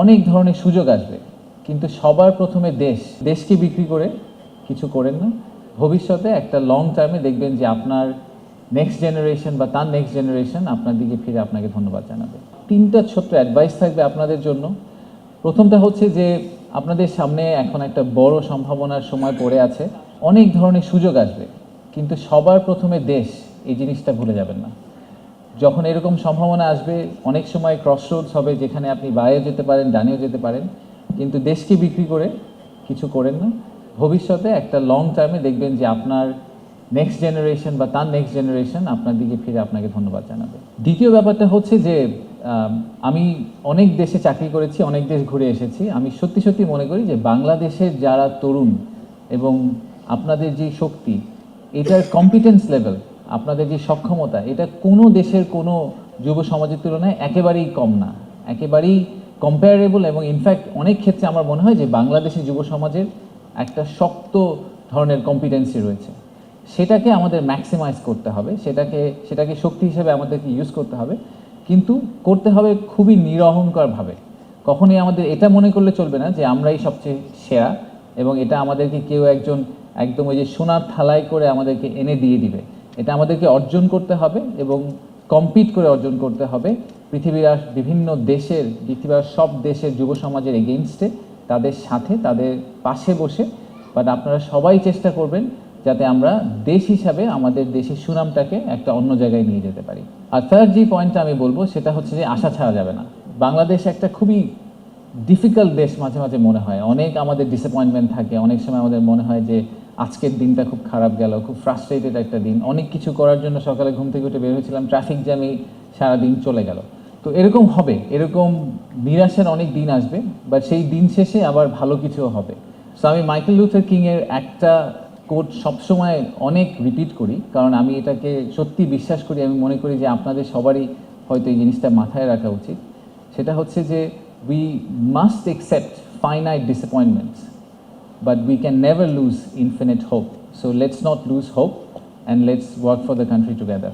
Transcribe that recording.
অনেক ধরনের সুযোগ আসবে। কিন্তু সবার প্রথমে দেশ, দেশকে বিক্রি করে কিছু করেন না। ভবিষ্যতে একটা লং টার্মে দেখবেন যে আপনার নেক্সট জেনারেশন বা তার নেক্সট জেনারেশন আপনার দিকে ফিরে আপনাকে ধন্যবাদ জানাবে। তিনটা ছোট্ট অ্যাডভাইস থাকবে আপনাদের জন্য। প্রথমটা হচ্ছে যে আপনাদের সামনে এখন একটা বড় সম্ভাবনার সময় পড়ে আছে। অনেক ধরনের সুযোগ আসবে। কিন্তু সবার প্রথমে দেশ এই জিনিসটা ভুলে যাবেন না। যখন এরকম সম্ভাবনা আসবে, অনেক সময় ক্রসরোডস হবে যেখানে আপনি বাইরে যেতে পারেন, ডানেও যেতে পারেন। কিন্তু দেশকে বিক্রি করে কিছু করেন না। ভবিষ্যতে একটা লং টার্মে দেখবেন যে আপনার নেক্সট জেনারেশন বা তার নেক্সট জেনারেশন আপনার দিকে ফিরে আপনাকে ধন্যবাদ জানাবে। দ্বিতীয় ব্যাপারটা হচ্ছে যে আমি অনেক দেশে চাকরি করেছি, অনেক দেশ ঘুরে এসেছি। আমি সত্যি সত্যি মনে করি যে বাংলাদেশের যারা তরুণ এবং আপনাদের যে শক্তি, এটার কম্পিটেন্স লেভেল আপনাদের যে সক্ষমতা, এটা কোনো দেশের কোনো যুব সমাজের তুলনায় একেবারেই কম না। একেবারেই কম্পারেবল এবং ইনফ্যাক্ট অনেক ক্ষেত্রে আমার মনে হয় যে বাংলাদেশের যুব সমাজের একটা শক্ত ধরনের কম্পিটেন্সি রয়েছে। সেটাকে আমাদের ম্যাক্সিমাইজ করতে হবে, সেটাকে সেটাকে শক্তি হিসেবে আমাদেরকে ইউজ করতে হবে। কিন্তু করতে হবে খুবই নিরহংকারভাবে। কখনোই আমাদের এটা মনে করলে চলবে না যে আমরাই সবচেয়ে সেরা এবং এটা আমাদেরকে কেউ একজন একদম ওই যে সোনার থালায় করে আমাদেরকে এনে দিয়ে দিবে। এটা আমাদেরকে অর্জন করতে হবে এবং কম্পিট করে অর্জন করতে হবে। পৃথিবীর বিভিন্ন দেশের, পৃথিবীর সব দেশের যুব সমাজের এগেনস্টে তাদের সাথে, তাদের পাশে বসে। বাট আপনারা সবাই চেষ্টা করবেন যাতে আমরা দেশ হিসাবে আমাদের দেশের সুনামটাকে একটা অন্য জায়গায় নিয়ে যেতে পারি। আর থার্ড যে পয়েন্টটা আমি বলব, সেটা হচ্ছে যে আশা ছাড়া যাবে না। বাংলাদেশ একটা খুবই ডিফিকাল্ট দেশ মাঝে মাঝে মনে হয়। অনেক আমাদের ডিসঅ্যাপয়েন্টমেন্ট থাকে, অনেক সময় আমাদের মনে হয় যে, আজকের দিনটা খুব খারাপ গেল, খুব ফ্রাস্ট্রেটেড একটা দিন। অনেক কিছু করার জন্য সকালে ঘুম থেকে উঠে বের হয়েছিলাম ট্রাফিক জ্যামে সারাদিন চলে গেল। তো এরকম হবে, এরকম নিরাশার অনেক দিন আসবে বাট সেই দিন শেষে আবার ভালো কিছুও হবে। সো আমি মাইকেল লুথার কিংয়ের একটা কোট সবসময় অনেক রিপিট করি, কারণ আমি এটাকে সত্যি বিশ্বাস করি, আমি মনে করি যে আপনাদের সবারই হয়তো এই জিনিসটা মাথায় রাখা উচিত। সেটা হচ্ছে যে we must accept finite disappointments, but we can never lose infinite hope. So let's not lose hope and let's work for the country together.